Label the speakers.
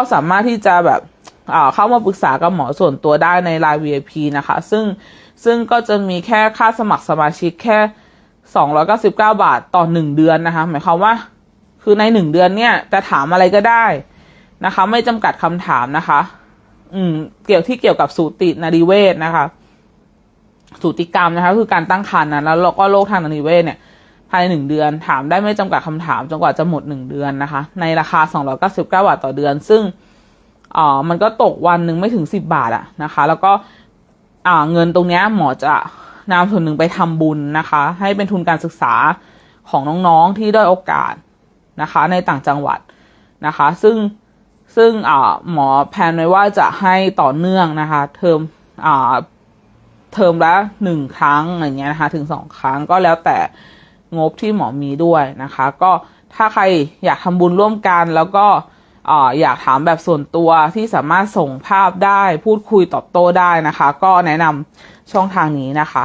Speaker 1: ก็สามารถที่จะแบบเข้ามาปรึกษากับหมอส่วนตัวได้ใน Line VIP นะคะ ซึ่งซึ่งก็จะมีแค่ค่าสมัครสมาชิกแค่ 299 บาทต่อ 1 เดือนนะคะ หมายความว่า คือใน 1 เดือนเนี่ยจะถามอะไรก็ได้นะคะ ไม่จำกัดคำถามนะคะ อืม เกี่ยวที่เกี่ยวกับสูตินรีเวชนะคะ สูติกรรมนะคะ คือการตั้งครรภ์นะแล้วก็โรคทางนรีเวชเนี่ย ภายในหนึ่งเดือน ถามได้ไม่จำกัดคำถามจนกว่าจะหมดหนึ่งเดือนนะคะ ในราคา 299 บาทต่อเดือน ซึ่งอ่ามันก็ตกวันหนึ่งไม่ถึง 10 บาทอะนะคะ แล้วก็อ่าเงินตรงนี้หมอจะนำส่วนหนึ่งไปทำบุญนะคะ ให้เป็นทุนการศึกษาของน้องๆที่ได้โอกาสนะคะ ในต่างจังหวัดนะคะ ซึ่งซึ่งอ่าหมอแพนไว้ว่าจะให้ต่อเนื่องนะคะ เทอมอ่าเทอมละหนึ่งครั้งอย่างเงี้ยนะคะ ถึงสองครั้งก็แล้วแต่ งบที่หมอมีด้วยนะคะ ก็ถ้าใครอยากทำบุญร่วมกันแล้วก็ออยากถามแบบส่วนตัวที่สามารถส่งภาพได้พูดคุยตอบโต้ได้นะคะ ก็แนะนำช่องทางนี้นะคะ